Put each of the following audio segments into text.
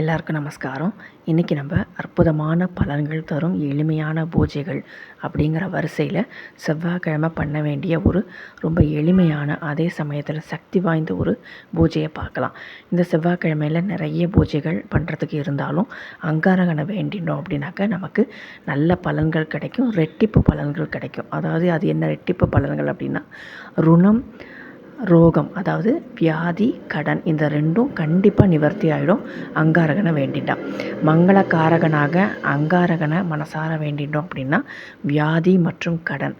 எல்லாருக்கும் நமஸ்காரம். இன்றைக்கி நம்ம அற்புதமான பலன்கள் தரும் எளிமையான பூஜைகள் அப்படிங்கிற வரிசையில் செவ்வாய்க்கிழமை பண்ண வேண்டிய ஒரு ரொம்ப எளிமையான அதே சமயத்தில் சக்தி வாய்ந்த ஒரு பூஜையை பார்க்கலாம். இந்த செவ்வாய்க்கிழமையில் நிறைய பூஜைகள் பண்ணுறதுக்கு இருந்தாலும் அங்காரகனை வேண்டினோம் அப்படின்னாக்கா நமக்கு நல்ல பலன்கள் கிடைக்கும் ரெட்டிப்பு பலன்கள் கிடைக்கும். அதாவது அது என்ன ரெட்டிப்பு பலன்கள் அப்படின்னா ருணம் ரோகம் அதாவது வியாதி கடன் இந்த ரெண்டும் கண்டிப்பாக நிவர்த்தி ஆகிடும் அங்காரகனை வேண்டிட்டான். மங்களக்காரகனாக அங்காரகனை மனசார வேண்டிட்டோம் அப்படின்னா வியாதி மற்றும் கடன்.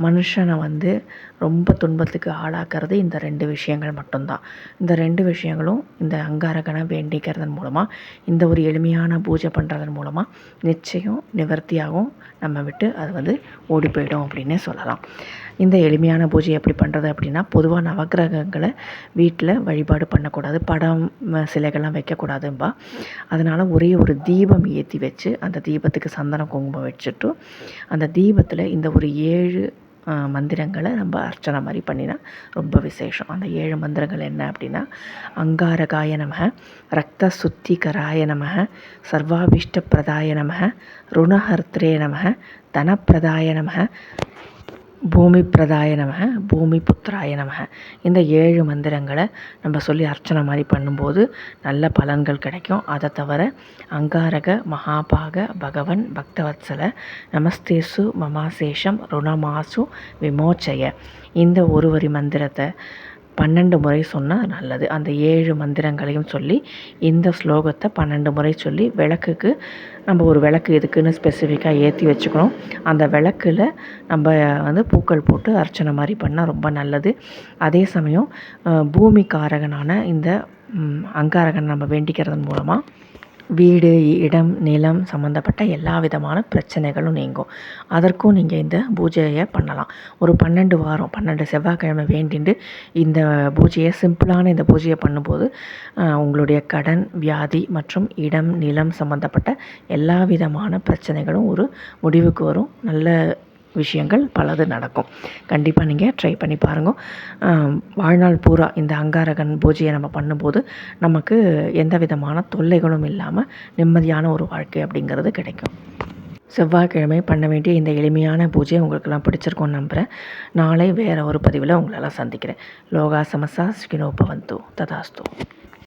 மனுஷனை வந்து ரொம்ப துன்பத்துக்கு ஆளாக்கிறது இந்த ரெண்டு விஷயங்கள் மட்டும்தான். இந்த ரெண்டு விஷயங்களும் இந்த அங்காரகனை வேண்டிக்கிறதன் மூலமாக இந்த ஒரு எளிமையான பூஜை பண்ணுறதன் மூலமாக நிச்சயம் நிவர்த்தியாகவும் நம்ம விட்டு அது வந்து ஓடி போயிடும் அப்படின்னே சொல்லலாம். இந்த எளிமையான பூஜை எப்படி பண்ணுறது அப்படின்னா பொதுவாக நவகிரகங்களை வீட்டில் வழிபாடு பண்ணக்கூடாது. படம் சிலைகள்லாம் வைக்கக்கூடாதும்பா. அதனால் ஒரே ஒரு தீபம் ஏற்றி வச்சு அந்த தீபத்துக்கு சந்தனம் குங்குமம் வச்சுட்டு அந்த தீபத்தில் இந்த ஒரு ஏழு மந்திரங்களை நம்ம அர்ச்சனை மாதிரி பண்ணினா ரொம்ப விசேஷம். அந்த ஏழு மந்திரங்கள் என்ன அப்படின்னா அங்காரகாய நம ரத்த சுத்திகராய நம சர்வாபிஷ்ட பிரதாய நம ருணஹர்த்ரே நம தனப்பிரதாய நம பூமி பிரதாய நம பூமி புத்திராய நம இந்த ஏழு மந்திரங்களை நம்ம சொல்லி அர்ச்சனை மாதிரி பண்ணும்போது நல்ல பலன்கள் கிடைக்கும். அதை தவிர அங்காரக மகாபாக பகவன் பக்தவத்சல நமஸ்தேசு மமாசேஷம் ருணமாசு விமோச்சய. இந்த ஒரு வரி மந்திரத்தை பன்னெண்டு முறை சொன்னால் நல்லது. அந்த ஏழு மந்திரங்களையும் சொல்லி இந்த ஸ்லோகத்தை பன்னெண்டு முறை சொல்லி விளக்குக்கு நம்ம ஒரு விளக்கு எதுக்குன்னு ஸ்பெசிஃபிக்காக ஏற்றி வச்சுக்கணும். அந்த விளக்கில் நம்ம வந்து பூக்கள் போட்டு அர்ச்சனை மாதிரி பண்ணால் ரொம்ப நல்லது. அதே சமயம் பூமி காரகனான இந்த அங்காரகன் நம்ம வேண்டிக்கிறதன் மூலமாக வீடு இடம் நிலம் சம்மந்தப்பட்ட எல்லா விதமான பிரச்சனைகளும் நீங்கும். அதற்கும் நீங்கள் இந்த பூஜையை பண்ணலாம். ஒரு பன்னெண்டு வாரம் பன்னெண்டு செவ்வாய்க்கிழமை வேண்டிண்டு இந்த பூஜையை சிம்பிளான இந்த பூஜையை பண்ணும்போது உங்களுடைய கடன் வியாதி மற்றும் இடம் நிலம் சம்மந்தப்பட்ட எல்லா விதமான பிரச்சனைகளும் ஒரு முடிவுக்கு வரும். நல்ல விஷயங்கள் பலது நடக்கும். கண்டிப்பாக நீங்கள் ட்ரை பண்ணி பாருங்கள் வாழ்நாள் பூரா இந்த அங்காரகன் பூஜையை நம்ம பண்ணும்போது நமக்கு எந்த விதமான தொல்லைகளும் இல்லாமல் நிம்மதியான ஒரு வாழ்க்கை அப்படிங்கிறது கிடைக்கும். செவ்வாய்க்கிழமை பண்ண வேண்டிய இந்த எளிமையான பூஜை உங்களுக்கெல்லாம் பிடிச்சிருக்கோன்னு நம்புகிறேன் நாளை வேறு ஒரு பதிவில் உங்களெல்லாம் சந்திக்கிறேன். லோகா சமசா ஸ்கினோபவந்து ததாஸ்து.